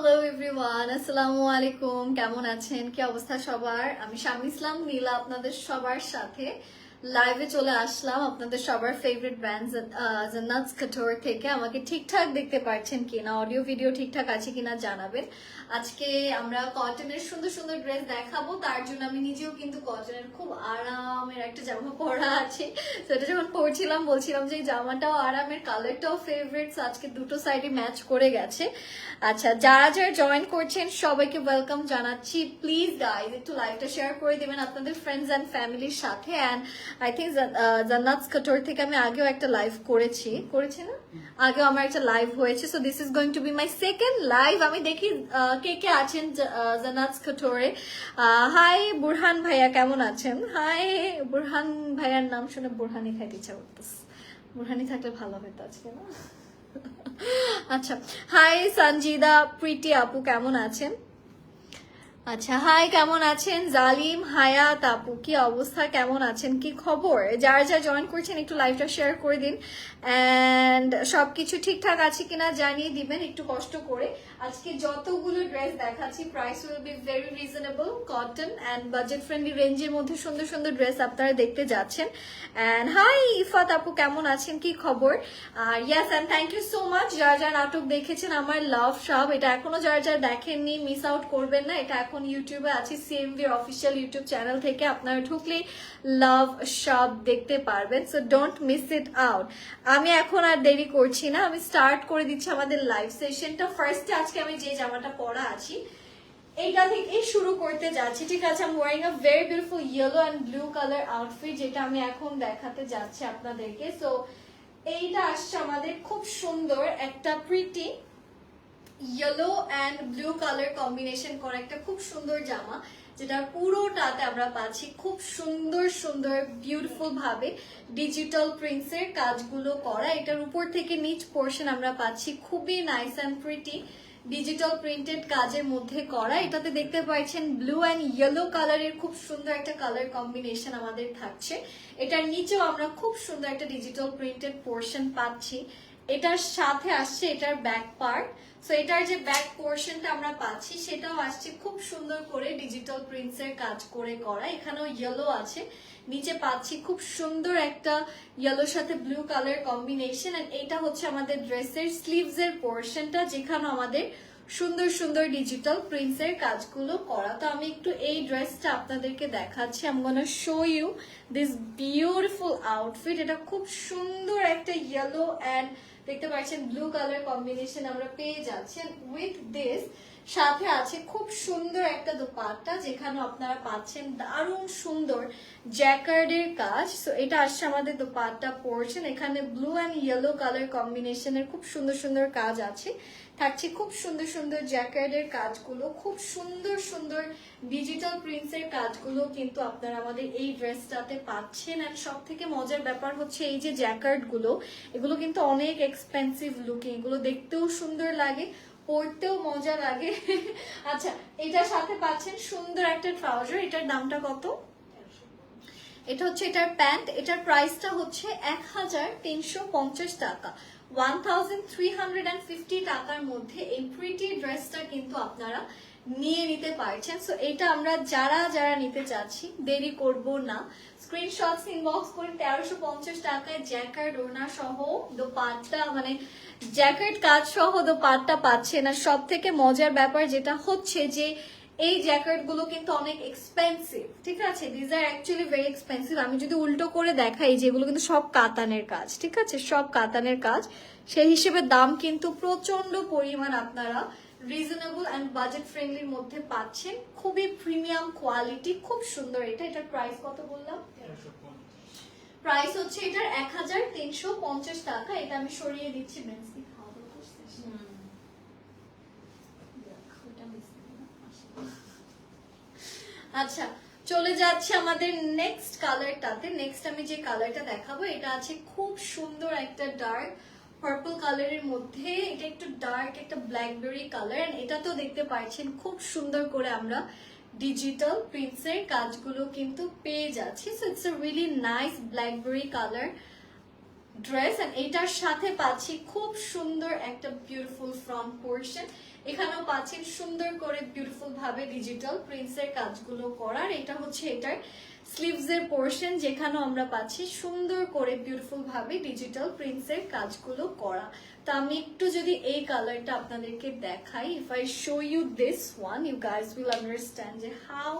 Hello everyone আসসালামু আলাইকুম কেমন আছেন? কি অবস্থা সবার? আমি শামী ইসলাম, নীলা আপনাদের সবার সাথে। লাইভে চলে আসলাম আপনাদের সবার ফেভারিট ব্র্যান্ড জান্নাতস কাটোর থেকে। আমাকে ঠিকঠাক দেখতে পাচ্ছেন কিনা অডিও ভিডিও ঠিকঠাক আছে কিনা জানাবেন। আজকে আমরা কটনের সুন্দর সুন্দর ড্রেস দেখাবো, তার জন্য আমি নিজেও কিন্তু কটনের খুব আরামের একটা জামা পরা আছে। এটা যখন পরছিলাম, বলছিলাম যে জামাটাও আরামের কালারটাও ফেভারিট আজকে দুটো সাইডে ম্যাচ করে গেছে। আচ্ছা যারা যারা জয়েন করছেন, সবাইকে ওয়েলকাম জানাচ্ছি। প্লিজ গাইজ একটু লাইভটা শেয়ার করে দেবেন আপনাদের ফ্রেন্ডস অ্যান্ড ফ্যামিলির সাথে। অ্যান্ড আই থিঙ্ক জান্নাত কাটোর থেকে আমি আগেও একটা লাইভ করেছি। করেছি না? আগেও আমার একটা লাইভ হয়েছে। So this is going to be my second live আমি দেখি কে কে আছেন জান্নাত কাটোরে হাই বুরহান ভাইয়া, কেমন আছেন? হাই বুরহান ভাইয়ার নাম শুনে বুরহানি খাইতে ইচ্ছা করতেছে। বুরহানি থাকলে ভালো হতো আজকে, না? আচ্ছা। হাই সঞ্জিদা প্রীতি আপু, কেমন আছেন? আচ্ছা হাই কেমন আছেন? জালিম হায়া তাপু কি অবস্থা? কেমন আছেন? কি খবর? যারা যা জয়েন করছেন, একটু লাইভটা শেয়ার করে দিন। অ্যান্ড সবকিছু ঠিকঠাক আছে কিনা জানিয়ে দিবেন, একটু কষ্ট করে। আজকে যতগুলো ড্রেস দেখাচ্ছি price will be very reasonable cotton and budget friendly রেঞ্জের মধ্যে সুন্দর সুন্দর ড্রেস আপনারা দেখতে যাচ্ছেন। অ্যান্ড হাই ইফাত আপু, কেমন আছেন? কি খবর? আর yes and thank you so much যারা যারা নাটক দেখেছেন, আমার লাভ সব। এটা এখনও যারা যারা দেখেননি মিস আউট করবেন না। এটা এখন ইউটিউবে আছে সিএমভি অফিসিয়াল ইউটিউব চ্যানেল থেকে। আপনারা ঢুকলেই লাভ সব দেখতে পারবেন। So don't miss it out আমি এখন আর দেরি করছি না। আমি স্টার্ট করে দিচ্ছি আমাদের লাইভ সেশনটা ফার্স্টে আজকে আমি যে জামাটা পরা আছি, এইটা থেকে শুরু করতে যাচ্ছি। ঠিক আছে আমি wearing a very beautiful yellow and blue colour outfit যেটা আমি এখন দেখাতে যাচ্ছি আপনাদেরকে। সো এইটা আসছে আমাদের খুব সুন্দর একটা pretty yellow and blue colour combination করা একটা খুব সুন্দর জামা। যেটা পুরোটাতে আমরা পাচ্ছি খুব সুন্দর সুন্দর বিউটিফুল ভাবে ডিজিটাল প্রিন্টসের কাজগুলো করা। এটার উপর থেকে নিচ পোর্শন আমরা পাচ্ছি খুবই nice and pretty digital printed কাজের মধ্যে করা। এটাতে দেখতে পাচ্ছেন ব্লু অ্যান্ড ইয়েলো কালারের খুব সুন্দর একটা কালার কম্বিনেশন আমাদের থাকছে। এটার নিচেও আমরা খুব সুন্দর একটা ডিজিটাল প্রিন্টেড পোর্শন পাচ্ছি। এটার সাথে আসছে এটার ব্যাক পার্ট সো এটার যে ব্যাক পোর্শনটা আমরা পাচ্ছি, সেটাও আসছে খুব সুন্দর করে ডিজিটাল প্রিন্টস এর কাজ করে করা। এখানেও ইয়েলো আছে। নিচে পাচ্ছি খুব সুন্দর একটা ইয়েলোর সাথে ব্লু কালার কম্বিনেশন এন্ড এটা হচ্ছে আমাদের ড্রেসের স্লিভস এর পোর্শনটা যেখানে আমাদের সুন্দর সুন্দর ডিজিটাল প্রিন্টস এর কাজগুলো করা। তো আমি একটু এই ড্রেসটা আপনাদেরকে দেখাচ্ছি। আম gonna show you this beautiful outfit এটা খুব সুন্দর একটা ইয়েলো অ্যান্ড দেখতে পাচ্ছেন ব্লু কালার কম্বিনেশন আমরা পেয়ে যাচ্ছেন উইথ দিস সাথে আছে খুব সুন্দর একটা দোপাট্টা, যেখানে আপনারা পাচ্ছেন দারুণ সুন্দর জ্যাকার্ডের কাজ। সো এটা আসছে আমাদের দোপাট্টা পোর্শন এখানে ব্লু অ্যান্ড ইয়েলো কালার কম্বিনেশনের খুব সুন্দর সুন্দর কাজ আছে। থাকছে খুব সুন্দর সুন্দর জ্যাকার্ডের কাজগুলো, খুব সুন্দর সুন্দর ডিজিটাল প্রিন্টসের কাজগুলো কিন্তু আপনারা আমাদের এই ড্রেসটাতে পাচ্ছেন অ্যান্ড সব থেকে মজার ব্যাপার হচ্ছে এই যে জ্যাকার্ডগুলো এগুলো কিন্তু অনেক এক্সপেন্সিভ লুকিং এগুলো দেখতেও সুন্দর লাগে, পরতেও মজা লাগে। আচ্ছা এটার সাথে পাচ্ছেন সুন্দর একটা ট্রাউজার এটার দামটা কত? এটা হচ্ছে এটার প্যান্ট, এটার প্রাইসটা হচ্ছে এক হাজার তিনশো পঞ্চাশ টাকা। ওয়ান টাকার মধ্যে এই প্রিটি ড্রেসটা কিন্তু আপনারা নিয়ে নিতে পারছেন। সো এটা আমরা যারা যারা নিতে চাচ্ছি, দেরি করব না। স্ক্রিনশটস ইনবক্স করে তেরোশো পঞ্চাশ টাকায় জ্যাকেট ওনা সহ দোপাট্টা মানে জ্যাকেট কাজ সহ দোপাট্টা পাচ্ছেন। আর সব থেকে মজার ব্যাপার যেটা হচ্ছে যে এই জ্যাকেটগুলো কিন্তু অনেক এক্সপেন্সিভ ঠিক আছে? These are actually very expensive আমি যদি উল্টো করে দেখাই যেগুলো কিন্তু সব কাতানের কাজ ঠিক আছে? সব কাতানের কাজ। সেই হিসেবে দাম কিন্তু প্রচণ্ড পরিমাণ আপনারা রিজনেবল অ্যান্ড বাজেট ফ্রেন্ডলির মধ্যে পাচ্ছেন। খুবই প্রিমিয়াম কোয়ালিটি খুব সুন্দর। এটা এটার প্রাইস কত বললাম? প্রাইস হচ্ছে এটার এক হাজার তিনশো পঞ্চাশ টাকা। এটা আমি সরিয়ে দিচ্ছি মেন্সি আচ্ছা চলে যাচ্ছে আমাদের নেক্সট কালারটাতে নেক্সট আমি যে কালারটা দেখাবো, এটা আছে খুব সুন্দর একটা ডার্ক পার্পল কালারের মধ্যে। এটা একটু ডার্ক একটা ব্ল্যাকবেরি কালার এটা তো দেখতে পাচ্ছেন, খুব সুন্দর করে আমরা ডিজিটাল প্রিন্টস এর কাজগুলো কিন্তু পেয়ে যাচ্ছি। So it's a really nice blackberry colour dress and এটার সাথে পাচ্ছি খুব সুন্দর একটা বিউটিফুল ফ্রন্ট পোর্শন এখানেও পাচ্ছেন সুন্দর করে বিউটিফুল ভাবে ডিজিটাল প্রিন্টসের কাজগুলো করার। এটা হচ্ছে এটার স্লিভস এর পোর্শন যেখানেও আমরা পাচ্ছি সুন্দর করে বিউটিফুল ভাবে ডিজিটাল প্রিন্টসের কাজগুলো করা। তো আমি একটু যদি এই কালারটা আপনাদেরকে দেখাই। If I show you this one you guys will understand যে how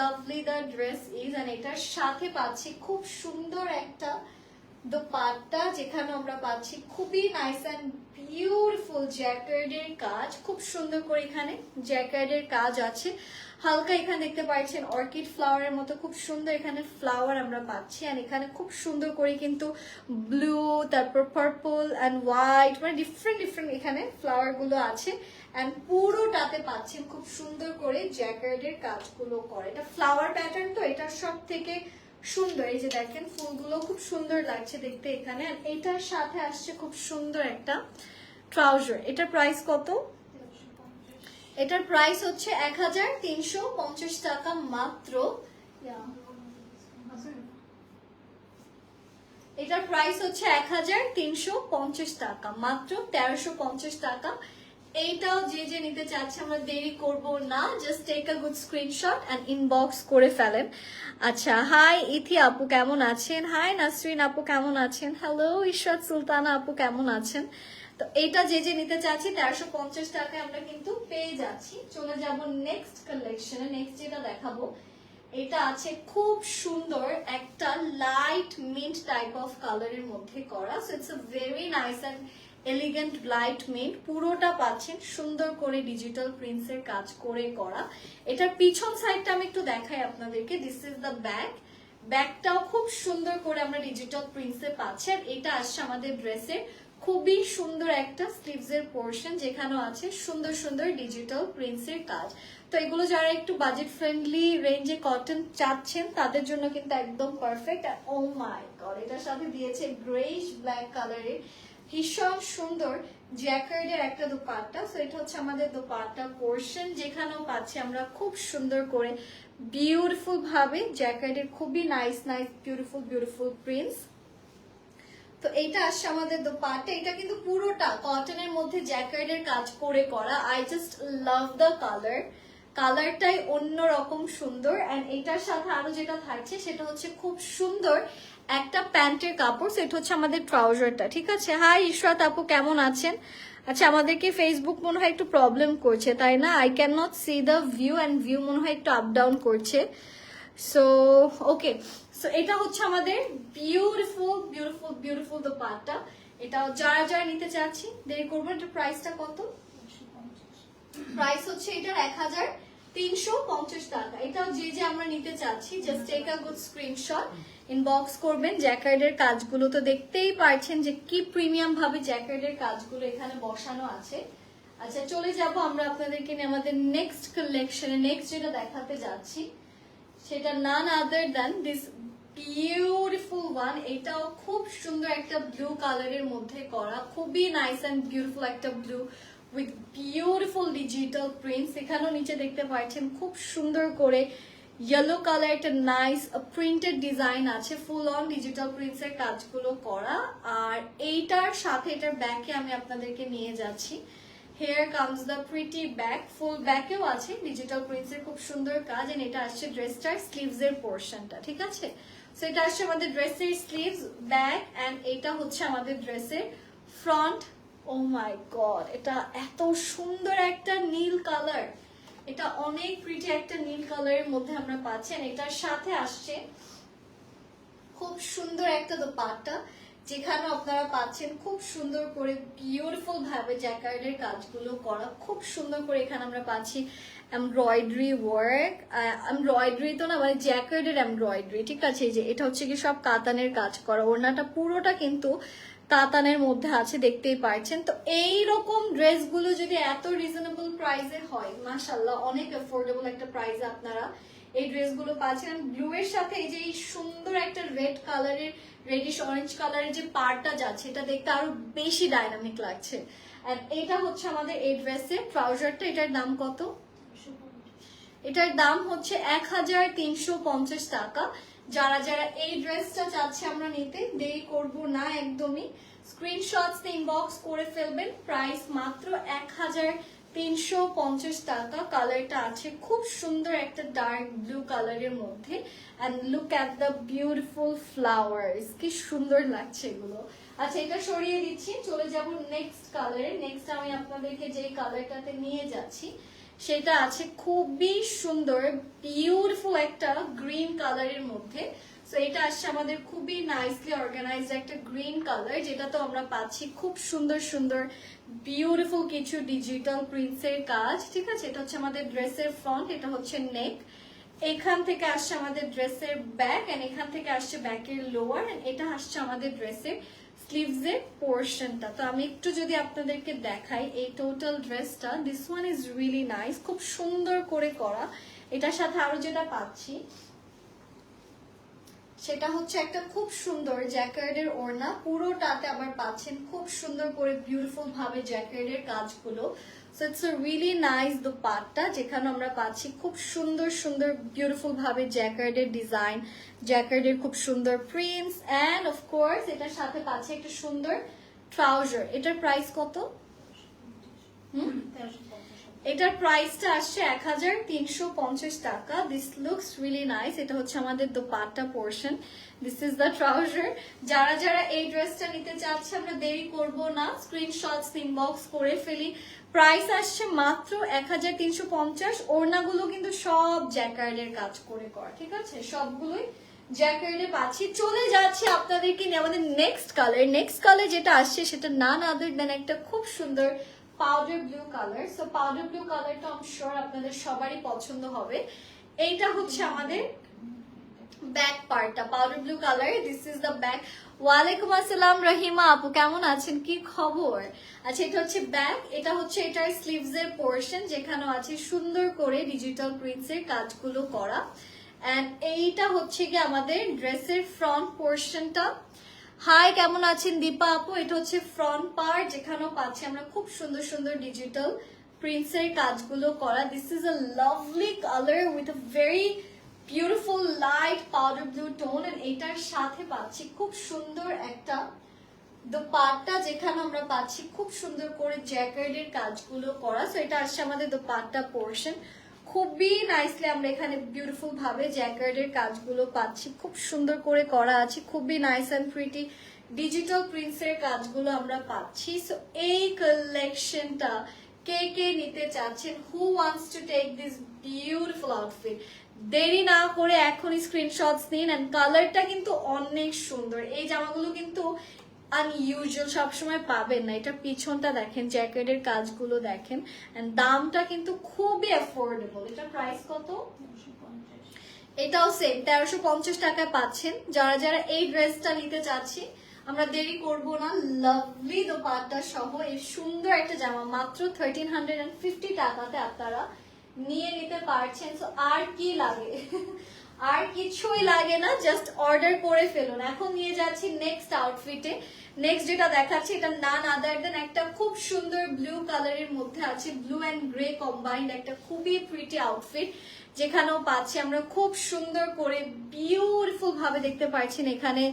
lovely the dress is and এটার সাথে পাচ্ছি খুব সুন্দর একটা দোপাট্টা যেখানে আমরা পাচ্ছি খুবই নাইস অ্যান্ড বিউটিফুল জ্যাকার্ডের কাজ। খুব সুন্দর করে এখানে জ্যাকার্ডের কাজ আছে। হালকা এখানে দেখতে পাচ্ছেন অর্কিড ফ্লাওয়ারের মতো, খুব সুন্দর এখানে ফ্লাওয়ার আমরা পাচ্ছি। আর এখানে খুব সুন্দর করে কিন্তু ব্লু তারপর পার্পল অ্যান্ড হোয়াইট মানে ডিফারেন্ট ডিফারেন্ট এখানে ফ্লাওয়ারগুলো আছে। অ্যান্ড পুরোটাতে পাচ্ছেন খুব সুন্দর করে জ্যাকার্ডের কাজগুলো করে। এটা ফ্লাওয়ার প্যাটার্ন তো এটা সব থেকে সুন্দর। এই যে দেখেন, ফুলগুলো খুব সুন্দর লাগছে দেখতে এখানে। আর এটার সাথে আসছে খুব সুন্দর একটা ট্রাউজার এটার প্রাইস কত? এটার প্রাইস হচ্ছে এক হাজার তিনশো পঞ্চাশ টাকা মাত্র। এটার প্রাইস হচ্ছে এক হাজার তিনশো পঞ্চাশ টাকা মাত্র তেরোশো টাকা। এইটাও যে যে নিতে চাচ্ছে, আমরা দেরি করব না। Just take a good screenshot and inbox করে ফেলেন। আচ্ছা হাই ইথি আপু কেমন আছেন? হাই নাসরিন আপু কেমন আছেন? হ্যালো ঈশ্বর সুলতানা আপু কেমন আছেন? তো এইটা যে যে নিতে চাচ্ছি, তেরোশো পঞ্চাশ টাকায় আমরা কিন্তু পেয়ে যাচ্ছি। চলে যাব নেক্সট কালেকশনে নেক্সট যেটা দেখাবো, এটা আছে খুব সুন্দর একটা লাইট মিন্ট টাইপ অফ কালারের মধ্যে করা। So it's a very nice and elegant light mint পুরোটা পাচ্ছেন সুন্দর করে ডিজিটাল প্রিন্টসের কাজ করে করা। এটার পিছন সাইডটা আমি একটু দেখাই আপনাদেরকে। দিস ইজ দ্য ব্যাগ ব্যাগটাও খুব সুন্দর করে আমরা ডিজিটাল প্রিন্টসে পাচ্ছি। আর এটা আসছে আমাদের ড্রেসের খুবই সুন্দর একটা স্লিভস এর পোর্শন যেখানেও আছে সুন্দর সুন্দর ডিজিটাল প্রিন্টসের কাজ। তো এগুলো যারা একটু বাজেট ফ্রেন্ডলি রেঞ্জে কটন চাচ্ছেন, তাদের জন্য কিন্তু একদম পারফেক্ট আর ও মাই গড এটার সাথে দিয়েছে গ্রেইশ ব্ল্যাক কালারের ভীষণ সুন্দর জ্যাকার্ডের একটা দোপাট্টা। সো এটা হচ্ছে আমাদের দোপাট্টা পোর্শন যেখানেও পাচ্ছি আমরা খুব সুন্দর করে বিউটিফুল ভাবে জ্যাকার্ডের খুবই nice nice beautiful beautiful prints তো এইটা আসছে আমাদের দোপাট্টা। এটা কিন্তু পুরোটা কটনের মধ্যে জ্যাকার্ডের কাজ করে করা। I just love the colour কালারটাই অন্যরকম সুন্দর। অ্যান্ড এটার সাথে আরও যেটা থাকছে, সেটা হচ্ছে খুব সুন্দর একটা প্যান্টের কাপড়, সেটা হচ্ছে আমাদের ট্রাউজারটা, ঠিক আছে? হাই, ইশরাত আপু, কেমন আছেন? আচ্ছা আমাদেরকে ফেসবুক মনে হয় একটু প্রবলেম করছে, তাই না? I can not see the view and view মনে হয় একটু আপ ডাউন করছে। সো ওকে সো এটা হচ্ছে আমাদের বিউটিফুল বিউটিফুল বিউটিফুল দ্য পার্টটা এটা যারা যারা নিতে চাচ্ছি দেরি করব এটা প্রাইসটা কত? প্রাইস হচ্ছে এটার এক হাজার তিনশো পঞ্চাশ টাকা। এটাও যে যে আমরা নিতে চাচ্ছি just take a good screenshot inbox করবেন। জ্যাকার্ডের কাজগুলো তো দেখতেই পারছেন যে কি প্রিমিয়াম ভাবে জ্যাকার্ডের কাজগুলো এখানে বসানো আছে। আচ্ছা চলে যাব আমরা আপনাদেরকে নিয়ে আমাদের নেক্সট কালেকশনে নেক্সট যেটা দেখাতে যাচ্ছি, সেটা none other than this beautiful one এটাও খুব সুন্দর একটা ব্লু কালারের মধ্যে করা। খুবই নাইস অ্যান্ড বিউটিফুল একটা blue with beautiful digital prints এখানেও নিচে দেখতে পাচ্ছেন, খুব সুন্দর করে ইয়েলো কালার একটা নাইস প্রিন্টেড ডিজাইন আছে ফুল অন ডিজিটাল প্রিন্টস এর কাজগুলো করা। আর এইটার সাথে এটার ব্যাকে আমি আপনাদেরকে নিয়ে যাচ্ছি। Here comes the pretty back full ব্যাকেও আছে ডিজিটাল প্রিন্টস এর খুব সুন্দর কাজ এন্ড এটা আসছে ড্রেসটার স্লিভস এর পোর্শনটা ঠিক আছে? সো এটা আসছে আমাদের ড্রেসের স্লিভস ব্যাক এন্ড এটা হচ্ছে আমাদের ড্রেসের ফ্রন্ট ও মাই গড এটা এত সুন্দর একটা নীল কালার এটা অনেক প্রিটি একটা নীল কালারের মধ্যে আমরা পাচ্ছি and এটার সাথে আসছে খুব সুন্দর একটা দোপাট্টা যেখানে আপনারা পাচ্ছেন খুব সুন্দর করে বিউটিফুল ভাবে জ্যাকার্ডের কাজগুলো করা, খুব সুন্দর করে এখানে আমরা পাচ্ছি এমব্রয়ডারি ওয়ার্ক এমব্রয়ডারি তো না মানে জ্যাকার্ডের এমব্রয়ডারি ঠিক আছে? যে এটা হচ্ছে কি সব কাতানের কাজ করা, ওড়নাটা পুরোটা কিন্তু কাতানের মধ্যে আছে, দেখতেই পারছেন। তো এই রকম ড্রেসগুলো যদি এত রিজনেবল প্রাইসে হয় মাশাল্লাহ অনেক অ্যাফোর্ডেবল একটা প্রাইসে আপনারা এই ড্রেসগুলো পাচ্ছেন। ব্লু এর সাথে এই যে এই সুন্দর একটা রেড কালারের রেডিশ অরেঞ্জ কালারের যে পার্টটা যাচ্ছে, এটা দেখতে আরও বেশি ডাইনামিক লাগছে। আর এটা হচ্ছে আমাদের এই ড্রেসের ট্রাউজারটা এটার দাম কত? এটার দাম হচ্ছে এক হাজার তিনশো পঞ্চাশ টাকা। যারা যারা এই ড্রেসটা চাচ্ছে আমরা নিতে, দেরি করব না একদমই। স্ক্রিনশটস ইনবক্স করে ফেলবেন প্রাইস মাত্র এক হাজার তিনশো পঞ্চাশ টাকা। কালারটা আছে খুব সুন্দর একটা ডার্ক ব্লু কালারের মধ্যে। And look at the beautiful flowers কি সুন্দর লাগছে এগুলো। আচ্ছা এটা সরিয়ে দিচ্ছি, চলে যাব নেক্সট কালারে নেক্সট আমি আপনাদেরকে যেই কালারটাতে নিয়ে যাচ্ছি সেটা আছে খুবই সুন্দর বিউটিফুল একটা গ্রিন কালারের মধ্যে। সো এটা আসছে আমাদের খুবই নাইসলি অর্গানাইজড একটা গ্রিন কালার যেটা তো আমরা পাচ্ছি খুব সুন্দর সুন্দর বিউটিফুল কিছু ডিজিটাল প্রিন্টসের কাজ, ঠিক আছে? এটা হচ্ছে আমাদের ড্রেসের ফ্রন্ট এটা হচ্ছে নেক এখান থেকে আসছে আমাদের ড্রেসের ব্যাক এন্ড এখান থেকে আসছে ব্যাকের লোয়ার এন্ড এটা আসছে আমাদের ড্রেসের স্লিভস এর পোর্শনটা তো আমি একটু যদি আপনাদেরকে দেখাই এই টোটাল ড্রেসটা this one is really nice খুব সুন্দর করে করা। এটার সাথে আরও যেটা পাচ্ছি, সেটা হচ্ছে একটা খুব সুন্দর জ্যাকেটের ওড়না। পুরোটাতে আবার পাচ্ছেন খুব সুন্দর করে বিউটিফুল ভাবে জ্যাকেটের কাজগুলো। So it's a really nice though যেখানে আমরা পাচ্ছি খুব সুন্দর সুন্দর বিউটিফুল ভাবে জ্যাকেটের ডিজাইন জ্যাকেটের খুব সুন্দর প্রিন্টস অ্যান্ড অফ কোর্স এটার সাথে পাচ্ছে একটা সুন্দর ট্রাউজার এটার প্রাইস কত? হুম? এটার প্রাইসটা আসছে এক হাজার তিনশো পঞ্চাশ টাকা। দিস লুকস রিয়েলি নাইস এটা হচ্ছে আমাদের dupatta portion this is the trouser যারা যারা এই ড্রেসটা নিতে চাচ্ছে, আমরা দেরি করব না। স্ক্রিনশটস ইনবক্স করে ফেলি। প্রাইস আসছে মাত্র এক হাজার তিনশো পঞ্চাশ। ওড়নাগুলো কিন্তু সব জ্যাকার্ডের কাজ করে করা, ঠিক আছে? সবগুলোই জ্যাকার্ডে পাচ্ছি। চলে যাচ্ছে আপনাদেরকে নিয়ে আমাদের নেক্সট কালার নেক্সট কালার যেটা আসছে, সেটা নান আদার দেন একটা খুব সুন্দর powder blue colour so powder blue কালারটা আমি শিওর আপনাদের সবারই পছন্দ হবে। এইটা হচ্ছে আমাদের ব্যাক পার্টটা powder blue colour this is the back ওয়ালাইকুম আসসালাম, রহিমা আপু, কেমন আছেন? কি খবর? আচ্ছা এটা হচ্ছে ব্যাক এটা হচ্ছে এটার স্লিভস এর পোর্শন যেখানে আছে সুন্দর করে ডিজিটাল প্রিন্টস এর কাজগুলো করা। এন্ড এইটা হচ্ছে কি আমাদের ড্রেসের ফ্রন্ট পোর্শনটা হাই কেমন আছেন দীপা আপু? এটা হচ্ছে ফ্রন্ট পার্ট যেখানেও পাচ্ছি আমরা খুব সুন্দর সুন্দর ডিজিটাল প্রিন্টস এর কাজগুলো করা। This is a lovely colour with a very beautiful light powder blue tone and এটার সাথে পাচ্ছি খুব সুন্দর একটা দোপাট্টা, যেখানে আমরা পাচ্ছি খুব সুন্দর করে জ্যাকেটের কাজগুলো করা। সো এটা আসছে আমাদের দোপাট্টা পোর্শন খুবই নাইসলি আমরা এখানে বিউটিফুল ভাবে জ্যাকেটের কাজগুলো পাচ্ছি। খুব সুন্দর করে করা আছে, খুবই nice and pretty digital prints এর কাজগুলো আমরা পাচ্ছি। সো এই কালেকশনটা কে কে নিতে চাচ্ছেন? Who wants to take this beautiful outfit দেরি না করে এখনই স্ক্রিনশটস নিন অ্যান্ড কালারটা কিন্তু অনেক সুন্দর। এই জামাগুলো কিন্তু আনইউজুয়াল সবসময় পাবেন না। এটা পিছনটা দেখেন জ্যাকেটের কাজগুলো দেখেন এন্ড দামটা কিন্তু খুবই অ্যাফোর্ডেবল এটা প্রাইস কত? এটাও সেম তেরোশো পঞ্চাশ টাকায় পাচ্ছেন। যারা যারা এই ড্রেসটা নিতে চাচ্ছি আমরা দেরি করব না। লাভলি দোপাট্টা সহ এই সুন্দর একটা জামা। মাত্র থার্টিন হান্ড্রেড অ্যান্ড ফিফটি টাকাতে আপনারা নিয়ে নিতে পারছেন। তো আর কি লাগে? আর কিছুই লাগে না জাস্ট অর্ডার করে ফেলুন। এখন নিয়ে যাচ্ছি নেক্সট আউটফিটে নেক্সট যেটা দেখাচ্ছি, এটা নান আদার দেন একটা খুব সুন্দর ব্লু কালারের মধ্যে আছে। ব্লু অ্যান্ড গ্রে কম্বাইন্ড একটা খুবই প্রিটি আউটফিট যেখানেও পাচ্ছি। আমরা খুব সুন্দর করে বিউটিফুল ভাবে দেখতে পাচ্ছেন এখানে।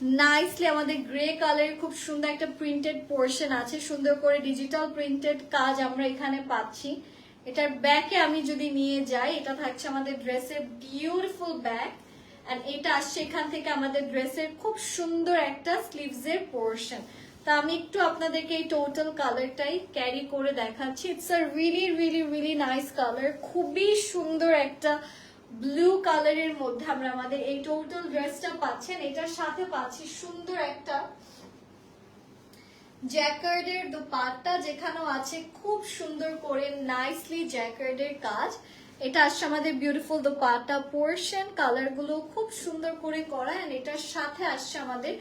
নাইসলি আমাদের গ্রে কালারের খুব সুন্দর একটা প্রিন্টেড পোর্শন আছে। সুন্দর করে ডিজিটাল প্রিন্টেড কাজ আমরা এখানে পাচ্ছি। এটার ব্যাকে আমি যদি নিয়ে যাই, এটা থাকছে আমাদের ড্রেসের বিউটিফুল ব্যাক এন্ড এটা আসছে এখান থেকে আমাদের ড্রেসের খুব সুন্দর একটা স্লিভস এর পোর্শন তা আমি একটু আপনাদেরকে এই টোটাল কালারটাই ক্যারি করে দেখাচ্ছি। It's a really really really nice colour খুবই সুন্দর একটা ব্লু কালারের মধ্যে আমরা আমাদের এই টোটাল ড্রেসটা পাচ্ছেন। এটার সাথে পাচ্ছি সুন্দর একটা জ্যাকার্ডের দোপাট্টা, যেখানেও আছে খুব সুন্দর করে নাইসলি জ্যাকার্ডের কাজ। এটা আসছে আমাদের বিউটিফুল দোপাট্টা পোর্শন কালারগুলো খুব সুন্দর করে করা এন্ড এটার সাথে আসছে আমাদের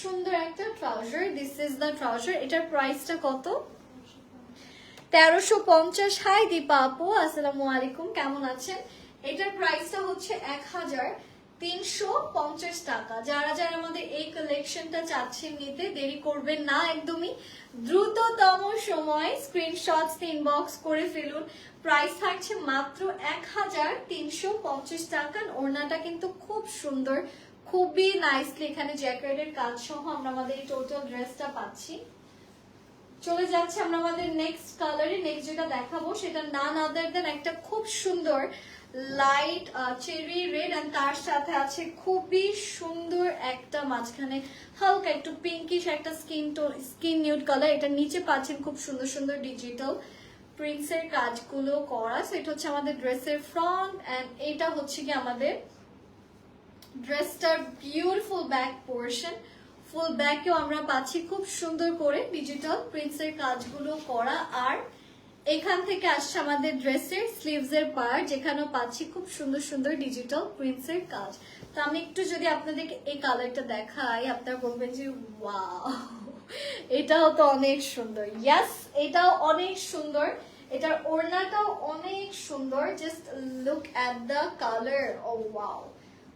সুন্দর একটা trouser this is the trouser এটার প্রাইসটা কত? তেরোশো পঞ্চাশ। হাই দীপা আপু, আসসালামু আলাইকুম। কেমন আছেন? এটার প্রাইসটা হচ্ছে এক হাজার তিনশো পঞ্চাশ টাকা। যারা যারা আমাদের এই কালেকশনটা চাচ্ছেন নিতে, দেরি করবেন না একদমই। দ্রুততম সময় স্ক্রিনশটস ইনবক্স করে ফেলুন। প্রাইস থাকছে মাত্র এক হাজার তিনশো পঞ্চাশ টাকা। ওড়নাটা কিন্তু খুব সুন্দর, খুবই নাইসলি এখানে জ্যাকেটের কাজ সহ আমরা আমাদের এই টোটাল ড্রেসটা পাচ্ছি। চলে যাচ্ছে আমরা আমাদের নেক্সট কালারে নেক্সট যেটা দেখাবো, সেটা নান আদার দেন একটা খুব সুন্দর লাইট চেরি রেড এন্ড তার সাথে আছে খুবই সুন্দর একটা মাঝখানে হালকা একটু পিঙ্কিশ একটা skin tone skin nude colour এটা নিচে পাচ্ছেন খুব সুন্দর সুন্দর ডিজিটাল প্রিন্টসের কাজগুলো করা। So, এটা হচ্ছে আমাদের ড্রেসের ফ্রন্ট এন্ড এটা হচ্ছে কি আমাদের ড্রেসটার বিউটিফুল ব্যাক পোর্শন ফুল ব্যাকেও আমরা পাচ্ছি খুব সুন্দর করে ডিজিটাল প্রিন্টসের কাজগুলো করা। আর এখান থেকে আসছে আমাদের ড্রেসের স্লিভস এর পার যেখানেও পাচ্ছি খুব সুন্দর সুন্দর ডিজিটাল প্রিন্টসের কাজ। তো আমি একটু যদি আপনাদেরকে এই কালারটা দেখাই, আপনারা বলবেন যে, ওয়াও, এটাও তো অনেক সুন্দর। ইয়াস এটাও অনেক সুন্দর। এটার ওড়নাটাও অনেক সুন্দর। Just look at the colour oh wow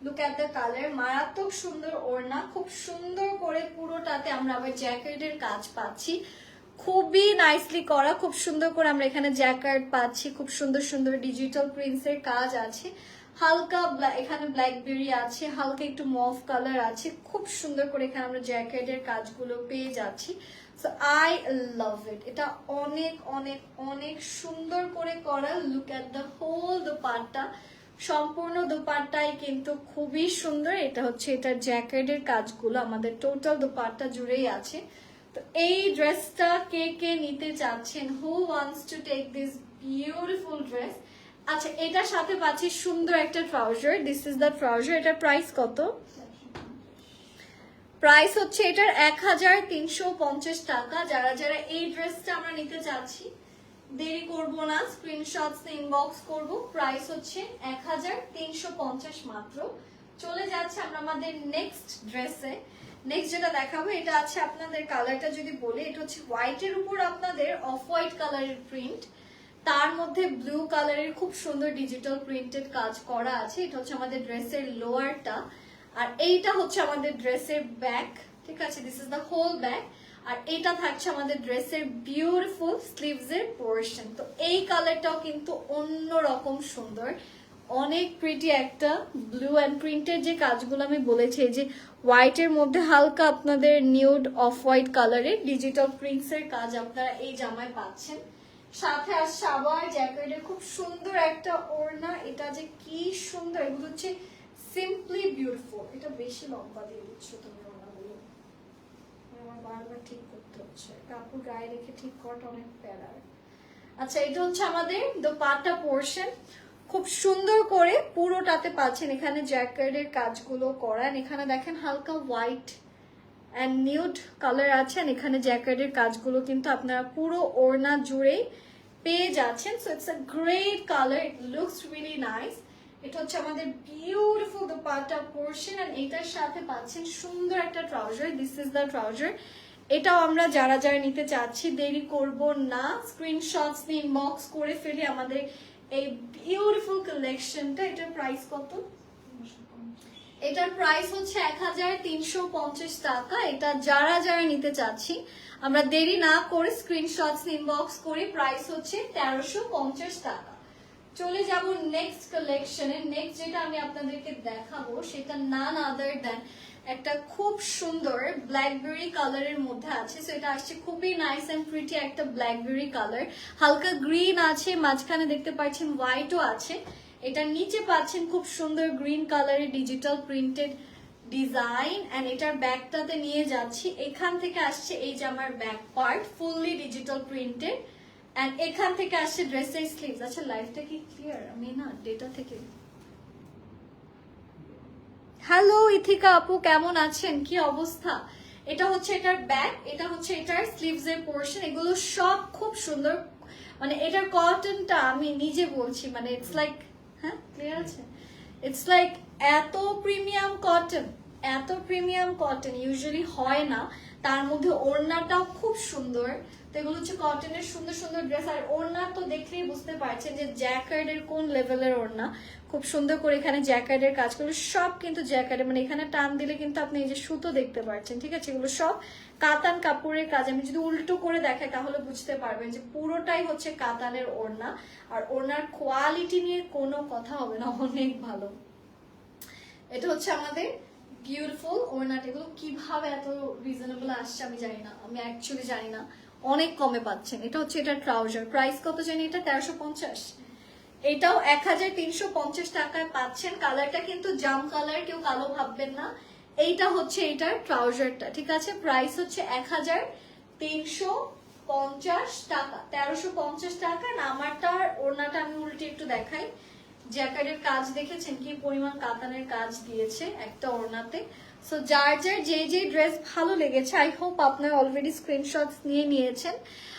look at the colour মারাত্মক সুন্দর ওড়না। খুব সুন্দর করে পুরোটাতে আমরা আবার জ্যাকেটের কাজ পাচ্ছি। খুবই নাইসলি করা, খুব সুন্দর করে আমরা এখানে জ্যাকেট পাচ্ছি, খুব সুন্দর সুন্দর ডিজিটাল প্রিন্টসের কাজ আছে। হালকা এখানে ব্ল্যাকবেরি আছে, হালকা একটু মফ কালার আছে, খুব সুন্দর করে এখানে আমরা জ্যাকেটের কাজগুলো পেয়ে যাচ্ছি। সো আই লাভ ইট এটা অনেক অনেক অনেক সুন্দর করে করা। Look at the whole dupatta. সম্পূর্ণ দোপাট্টাই কিন্তু খুবই সুন্দর। এটা হচ্ছে এটার জ্যাকেটের কাজগুলো। আমাদের টোটাল দোপাট্টা জুড়েই আছে। তো এই ড্রেসটা কে কে নিতে চাচ্ছেন? Who wants to take this beautiful dress আচ্ছা এটার সাথে পাচ্ছি সুন্দর একটা trouser this is the trouser এটার প্রাইস কত? প্রাইস হচ্ছে এটার এক হাজার তিনশো পঞ্চাশ টাকা। যারা যারা এই ড্রেসটা আমরা নিতে চাচ্ছি, দেরি করব না। স্ক্রিনশটস ইনবক্স করব। প্রাইস হচ্ছে এক হাজার তিনশো পঞ্চাশ মাত্র। চলে যাচ্ছে আমরা আমাদের নেক্সট ড্রেসে নেক্সট যেটা দেখাবো, এটা আছে আপনাদের কালারটা যদি বলে, এটা হচ্ছে হোয়াইটের উপর আপনাদের অফ হোয়াইট কালারের প্রিন্ট তার মধ্যে ব্লু কালারের খুব সুন্দর ডিজিটাল প্রিন্টেড কাজ করা আছে। এটা হচ্ছে আমাদের ড্রেসের লোয়ারটা আর এইটা হচ্ছে আমাদের ড্রেসের ব্যাক ঠিক আছে? This is the whole back আর এটা থাকছে আমাদের ড্রেসের বিউটিফুল স্লিভস এর পোর্শন তো এই কালারটাও কিন্তু অন্য রকম সুন্দর। অনেক প্রিটি একটা ব্লু অ্যান্ড প্রিন্টের যে কাজগুলো আমি বলেছি যে হোয়াইটের মধ্যে হালকা আপনাদের নিউড অফ হোয়াইট কালারের ডিজিটাল প্রিন্টস এর কাজ আপনারা এই জামায় পাচ্ছেন। সাথে আসছে আবার জ্যাকেটের খুব সুন্দর একটা ওড়না, এটা যে কি সুন্দর, এগুলো হচ্ছে সিম্পলি বিউটিফুল এটা বেশি লম্বা দিয়ে দিচ্ছ তুমি ওড়নাগুলো। আমার বারবার ঠিক করতে হচ্ছে। কাপড় গায়ে রেখে ঠিক করাটা অনেক প্যারার আচ্ছা এটা হচ্ছে আমাদের দোপাট্টা পোর্শন খুব সুন্দর করে পুরোটাতে পাচ্ছেন। এখানে জ্যাকেটের কাজগুলো করান। এখানে দেখেন হালকা হোয়াইট অ্যান্ড নিউড কালার আছে। And এখানে জ্যাকেটের কাজগুলো কিন্তু আপনারা পুরো ওড়না জুড়েই পেয়ে যাচ্ছেন। So it's a great colour it looks really nice এটা হচ্ছে আমাদের বিউটিফুল দোপাট্টা পোর্শন এন্ড এটার সাথে পাচ্ছেন সুন্দর একটা trouser this is the trouser এটাও আমরা যারা যারা নিতে চাচ্ছি, দেরি করব না। স্ক্রিনশটস নিয়ে ইনবক্স করে ফেলি আমাদের এই বিউটিফুল কালেকশনটা এটার প্রাইস কত? এটার প্রাইস হচ্ছে এক হাজার তিনশো পঞ্চাশ টাকা। এটা যারা যারা নিতে চাচ্ছি, আমরা দেরি না করে স্ক্রিনশটস ইনবক্স করি প্রাইস হচ্ছে তেরোশো পঞ্চাশ টাকা। চলে যাব নেক্সট কালেকশনে নেক্সট যেটা আমি আপনাদেরকে দেখাবো, সেটা নান আদার দেন একটা খুব সুন্দর ব্ল্যাকবেরি কালারের মধ্যে আছে সো এটা আসছে খুবই নাইস এন্ড প্রিটি একটা ব্ল্যাকবেরি কালার হালকা গ্রিন আছে, মাঝখানে দেখতে পাচ্ছেন হোয়াইটও আছে। এটা নিচে পাচ্ছেন খুব সুন্দর গ্রিন কালারের ডিজিটাল প্রিন্টেড ডিজাইন এন্ড এটার ব্যাগটাতে নিয়ে যাচ্ছি। এখান থেকে আসছে এই যে আমার back part fully digital printed and এখান থেকে আসছে ড্রেসের স্লিভস আচ্ছা লাইফটা কি ক্লিয়ার আমি না ডেটা থেকে হ্যালো, ইথিকা আপু, কেমন আছেন? কি অবস্থা? এটা হচ্ছে এটার ব্যাক এটা হচ্ছে এটার স্লিভস এর পোর্শন এগুলো সব খুব সুন্দর। মানে এটার কটনটা আমি নিজে বলছি মানে ইটস লাইক হ্যাঁ ক্লিয়ার আছে? ইটস লাইক এত প্রিমিয়াম কটন এত প্রিমিয়াম কটন ইউজুয়ালি হয় না। তার মধ্যে ওড়নাটাও খুব সুন্দর। তো এগুলো হচ্ছে কটনের সুন্দর সুন্দর ড্রেস, আর ওড়না তো দেখলেই বুঝতে পারছেন যে জ্যাকার্ডের কোন লেভেলের ওড়না। খুব সুন্দর করে এখানে জ্যাকার্ডের কাজগুলো সব কিন্তু জ্যাকার্ডের মানে এখানে টান দিলে কিন্তু আপনি এই যে সুতো দেখতে পাচ্ছেন ঠিক আছে? এগুলো সব কাতান কাপড়ের কাজ। আমি যদি উল্টো করে দেখাই তাহলে বুঝতে পারবেন যে পুরোটাই হচ্ছে কাতানের ওড়না, আর ওড়নার কোয়ালিটি নিয়ে কোনো কথা হবে না, অনেক ভালো। এটা হচ্ছে আমাদের বিউটিফুল ওড়নাটা। এগুলো কীভাবে এত রিজনেবল আসছে আমি জানি না। আমি অ্যাকচুয়ালি জানি না। অনেক কমে পাচ্ছেন। এটা হচ্ছে এটা ট্রাউজার প্রাইস কত জানি এটা? তেরোশো পঞ্চাশ। এটাও এক হাজার তিনশো পঞ্চাশ টাকায় পাচ্ছেন। কালারটা কিন্তু জাম কালার কেউ কালো ভাববেন না। এইটা হচ্ছে এটার ট্রাউজারটা ঠিক আছে? প্রাইস হচ্ছে এক হাজার তিনশো পঞ্চাশ টাকা, তেরোশো পঞ্চাশ টাকা। আর আমারটার ওড়নাটা আমি উল্টে একটু দেখাই। জ্যাকেটের কাজ দেখেছেন? কি পরিমাণ কাতানের কাজ দিয়েছে একটা ওড়নাতে। সো যার যার যে যে ড্রেস ভালো লেগেছে আই হোপ আপনার অলরেডি স্ক্রিনশট নিয়ে নিয়েছেন।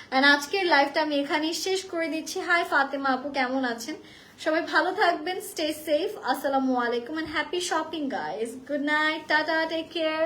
অ্যান্ড আজকের লাইভটা আমি এখানেই শেষ করে দিচ্ছি। হাই ফাতেমা আপু, কেমন আছেন? সবাই ভালো থাকবেন স্টে সেফ আসসালামু আলাইকুম and happy shopping guys good night tata take care